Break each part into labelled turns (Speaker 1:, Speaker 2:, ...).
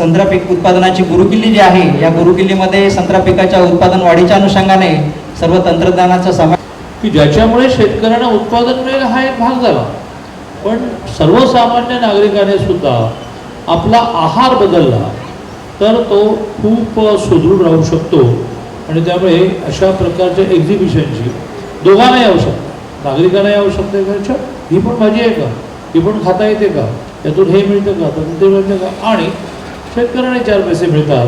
Speaker 1: संत्रा पीक उत्पादनाची गुरुकिल्ली जी आहे या गुरुकिल्लीमध्ये संत्रा पिकाच्या उत्पादन वाढीच्या अनुषंगाने सर्व तंत्रज्ञानाचा समावेश
Speaker 2: की ज्याच्यामुळे शेतकऱ्यांना उत्पादन मिळेल हा एक भाग झाला. पण सर्वसामान्य नागरिकाने सुद्धा आपला आहार बदलला तर तो खूप सुदृढ राहू शकतो. आणि त्यामुळे अशा प्रकारच्या एक्झिबिशनची दोघांनाही आवश्यकता. नागरिकांनाही आवश्यकता आहे का ही पण भाजी आहे का? ही पण खाता येते का? यातून हे मिळतं का? तर ते मिळतं का? आणि शेतकऱ्यांना चार पैसे मिळतात.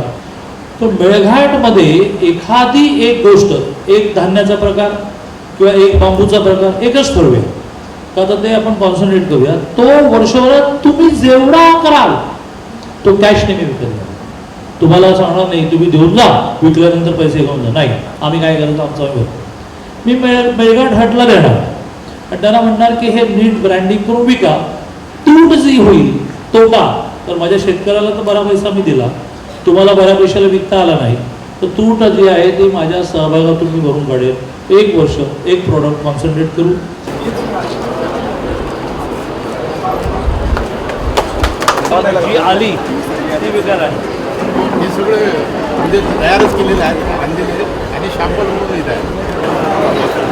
Speaker 2: तर मेळघाटमध्ये एखादी एक गोष्ट एक धान्याचा प्रकार किंवा एक बांबूचा प्रकार एकच ठरवूया का तर ते आपण कॉन्सन्ट्रेट करूया. तो वर्षभरात तुम्ही जेवढा कराल तो कॅशने मी विकत घ्या तुम्हाला सांगणार नाही तुम्ही देऊन जा विकल्यानंतर पैसे घेऊन जा. नाही आम्ही काय करायचं आमचा आम्ही मी मेळ मेळघाट हटला देणार. आणि त्यांना म्हणणार की हे नीट ब्रँडिंग करून विका. तूट जी होईल तो का? तर माझ्या शेतकऱ्याला तर बरा पैसा मी दिला. तुम्हाला बऱ्या पैशाला विकता आला नाही. तर तूट जी आहे ती माझ्या सहभागातून मी भरून काढेल. एक वर्ष एक प्रॉडक्ट कॉन्सन्ट्रेट करू. जी आली ती विकायला
Speaker 3: हे सगळे म्हणजे तयारच केलेले आहेत. आणलेले आणि शॅम्पल म्हणून येत आहे आणि